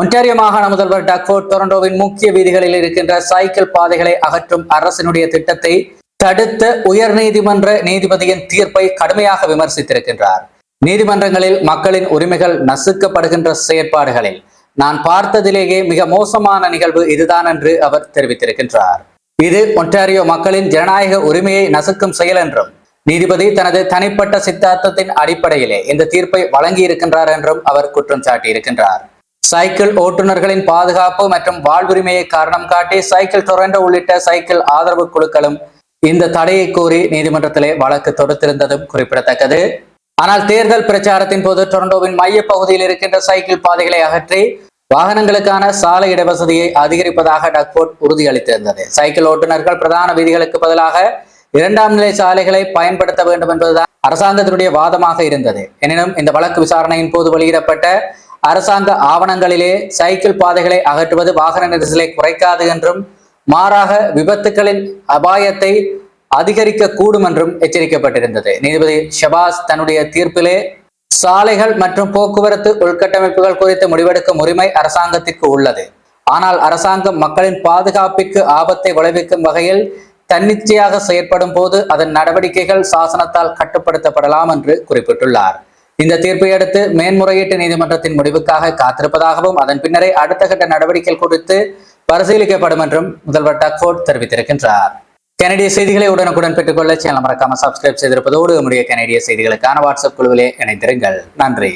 Ontario மாகாண முதல்வர் Doug Ford டொரண்டோவின் முக்கிய வீதிகளில் இருக்கின்ற சைக்கிள் பாதைகளை அகற்றும் அரசினுடைய திட்டத்தை தடுத்த உயர்நீதிமன்ற நீதிபதியின் தீர்ப்பை கடுமையாக விமர்சித்திருக்கின்றார். நீதிமன்றங்களில் மக்களின் உரிமைகள் நசுக்கப்படுகின்ற செயற்பாடுகளில் நான் பார்த்ததிலேயே மிக மோசமான நிகழ்வு இதுதான் என்று அவர் தெரிவித்திருக்கின்றார். இது ஒன்டாரியோ மக்களின் ஜனநாயக உரிமையை நசுக்கும் செயல் என்றும் நீதிபதி தனது தனிப்பட்ட சித்தாந்தத்தின் அடிப்படையிலே இந்த தீர்ப்பை வழங்கியிருக்கின்றார் என்றும் அவர் குற்றம் சாட்டியிருக்கின்றார். சைக்கிள் ஓட்டுநர்களின் பாதுகாப்பு மற்றும் வாழ்வுரிமையை காரணம் காட்டி சைக்கிள் டொரண்டோ உள்ளிட்ட சைக்கிள் ஆதரவு குழுக்களும் இந்த தடையை கோரி நீதிமன்றத்திலே வழக்கு தொடுத்திருந்ததும் குறிப்பிடத்தக்கது. ஆனால் தேர்தல் பிரச்சாரத்தின் போது டொரண்டோவின் மைய பகுதியில் இருக்கின்ற சைக்கிள் பாதைகளை அகற்றி வாகனங்களுக்கான சாலை இடவசதியை அதிகரிப்பதாக டக்போர்ட் உறுதியளித்திருந்தது. சைக்கிள் ஓட்டுநர்கள் பிரதான வீதிகளுக்கு பதிலாக இரண்டாம் நிலை சாலைகளை பயன்படுத்த வேண்டும் என்பதுதான் அரசாங்கத்தினுடைய வாதமாக இருந்தது. எனினும் இந்த வழக்கு விசாரணையின் போது வெளியிடப்பட்ட அரசாங்க ஆவணங்களிலே சைக்கிள் பாதைகளை அகற்றுவது வாகன நெரிசலை குறைக்காது என்றும் மாறாக விபத்துகளின் அபாயத்தை அதிகரிக்க கூடும் என்றும் எச்சரிக்கப்பட்டிருந்தது. நீதிபதி ஷபாஸ் தன்னுடைய தீர்ப்பிலே சாலைகள் மற்றும் போக்குவரத்து உள்கட்டமைப்புகள் குறித்து முடிவெடுக்கும் உரிமை அரசாங்கத்திற்கு உள்ளது. ஆனால் அரசாங்கம் மக்களின் பாதுகாப்பிற்கு ஆபத்தை விளைவிக்கும் வகையில் தன்னிச்சையாக செயற்படும் போது அதன் நடவடிக்கைகள் சாசனத்தால் கட்டுப்படுத்தப்படலாம் என்று குறிப்பிட்டுள்ளார். இந்த தீர்ப்பை அடுத்து மேன்முறையீட்டு நீதிமன்றத்தின் முடிவுக்காக காத்திருப்பதாகவும் அதன் பின்னரே அடுத்த கட்ட நடவடிக்கைகள் குறித்து பரிசீலிக்கப்படும் என்றும் முதல்வர் டக்ஃபோர்ட் தெரிவித்திருக்கின்றார். கனடிய செய்திகளை உடனுக்குடன் பெற்றுக்கொள்ள சேனல் மறக்காம சப்ஸ்கிரைப் செய்திருப்பதோடு நம்முடைய கனடிய செய்திகளுக்கான வாட்ஸ்அப் குழுவிலே இணைந்திருங்கள். நன்றி.